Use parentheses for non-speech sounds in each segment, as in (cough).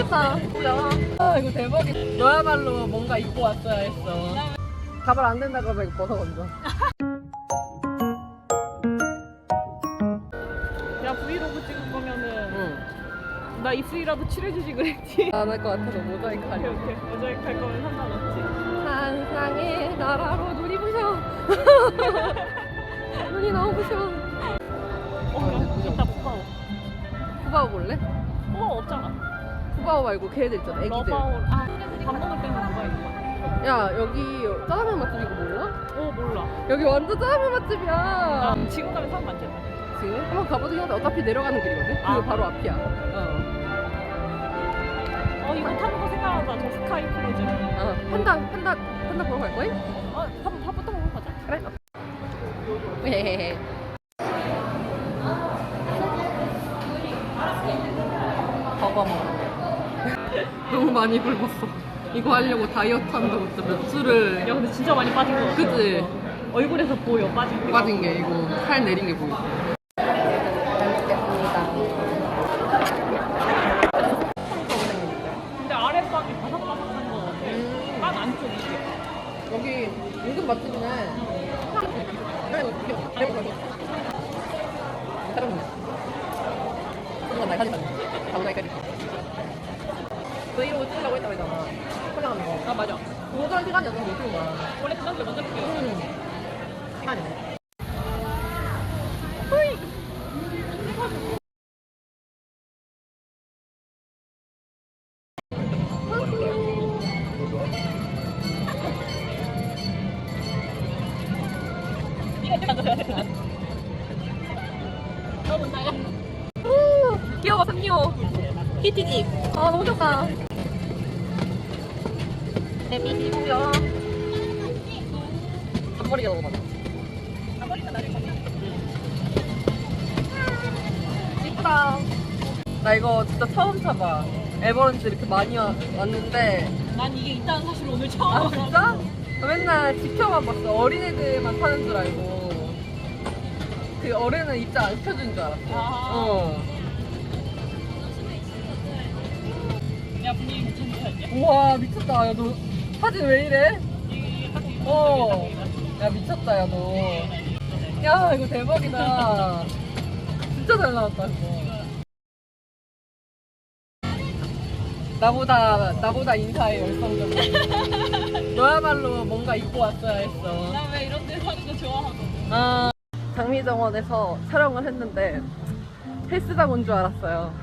오겠다. 진짜. 아, 이거 대박이다. 너야말로 뭔가 입고 왔어야 했어. 가발 안 된다 그러면 이거 벗어 먼저. (laughs) 야 브이로그 찍을 거면은 응. 나 입술이라도 칠해주지 그랬지. 안 할 것 같아서 모자이크 오케이 하려. 오케이 모자이크 할 거면 상관없지. 한상의 나라로 눈이 부셔. (laughs) 눈이 너무 부셔. 어 아, 그죠? 이따 푸바오. 후바오 볼래? 어 없잖아. 후바오 말고 걔들 있잖아, 애기들. 아밥 먹을 때는 누가 있어? 야, 여기 짜장면 맛집 이거 몰라? 어 몰라. 여기 완전 짜장면 맛집이야. 나 지금 가면 사람 많겠다. 지금 한번 가보긴 하는데 어차피 내려가는 길이거든? 아. 그거 바로 앞이야. 어. 어 이거 타는 거 생각난다. 저 스카이 크루즈. 어. 판다, 판다, 판다 보러 갈 거야? 어 한번 밥부터 먹으러 가자. 그래. 헤헤헤. 버거 먹어. 너무 많이 굶었어. 이거 하려고 다이어트 한다고 진짜 몇 주를 야 근데 진짜 많이 빠진 거 같아. 그치? 어, 얼굴에서 보여 빠진 게. 빠진 게 이거 살 내린 게 보이지. 잘 먹겠습니다. 근데 아랫빵이 바삭바삭한 거 같아. 음. 빵 안쪽 이게. 여기 은근 맛집이네. 사람 그런 날 가져가. 가보자니까. 브이로그 찍으려고 했다고 했잖아. 포장하는 거. 아 맞아. 도전 시간이 없어서 못 찍은 거야. 원래 그만 먼저 볼게요. 음. 시간이네. 너무 나야. 오, 귀여워. 히티지. 아, 너무 좋다. 데미, 귀여워. 앞머리가 너무 많아. 앞머리가 나를 건너. 이쁘다. 나 이거 진짜 처음 타봐. 에버랜드 이렇게 많이 와- 왔는데. 난 이게 있다는 사실을 오늘 처음 아. 진짜? 나 맨날 지켜만 봤어. 어린애들만 타는 줄 알고. 그 어른은 입장 안 시켜주는 줄 알았어. 아. 어. 야 분위기 괜찮다 이제. 우와, 미쳤다. 야, 너 사진 왜 이래? 어. 딱 야, 미쳤다, 야, 너. 야, 이거 대박이다. 진짜 잘 나왔다, 이거. 나보다, 나보다 인사에 열성적. (laughs) 너야말로 뭔가 입고 왔어야 했어. 나 왜 이런 데 사는 거 좋아하고. 아, 장미정원에서 촬영을 했는데 헬스장 온 줄 알았어요.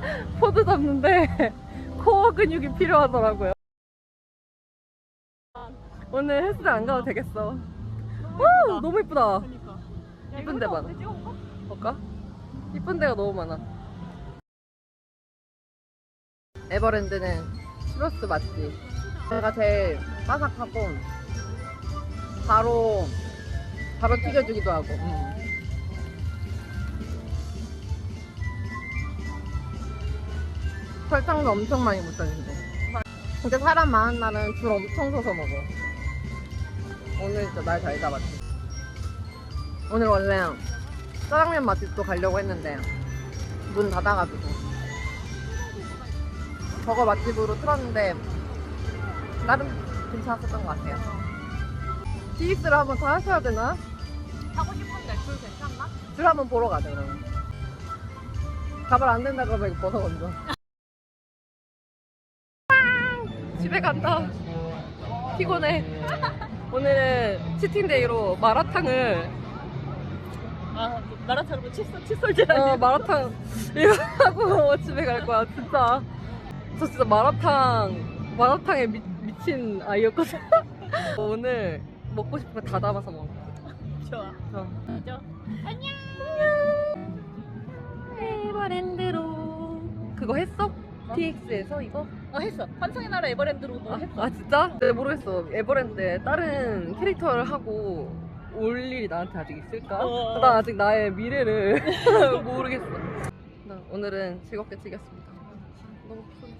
(laughs) 포즈 잡는데 (laughs) 코어 근육이 필요하더라고요. 오늘 헬스장 안 가도 되겠어. 오, 너무 이쁘다. 그러니까. 야, 이쁜 데? 많아. 찍어볼까? 볼까? 이쁜 데가 너무 많아. 에버랜드는 추러스 맛집. 제가 제일 바삭하고 바로 바로 튀겨주기도 하고. 음. 설탕도 엄청 많이 묻혀주고. 근데 사람 많은 날은 줄 엄청 서서 먹어. 오늘 진짜 날 잘 잡았지. 오늘 원래 짜장면 맛집도 가려고 했는데 문 닫아가지고 저거 맛집으로 틀었는데 나름 괜찮았었던 것 같아요. TX를 한번 다 하셔야 되나? 하고 싶은데 줄 괜찮나? 줄 한번 보러 가자 그러면. 가발 안 된다 그러면 벗어 먼저. 집에 간다. 피곤해. 오늘은 치팅데이로 마라탕을 아 마라탕으로 칫솔 칫솔질 어, 마라탕 이거 하고 (laughs) 집에 갈 거야, 진짜. 저 진짜 마라탕, 마라탕에 미, 미친 아이였거든. (laughs) 오늘 먹고 싶은 거 다 담아서 먹어. 좋아. 어. 진짜. 에버랜드로. 그거 했어? TX에서 이거? 어 했어. 환상의 나라 에버랜드로도 아, 했어. 아 진짜? 네, 모르겠어. 에버랜드에 다른 캐릭터를 하고 올 일이 나한테 아직 있을까? 어. 나 아직 나의 미래를 (laughs) 모르겠어. 나 오늘은 즐겁게 즐겼습니다. 너무 피곤해.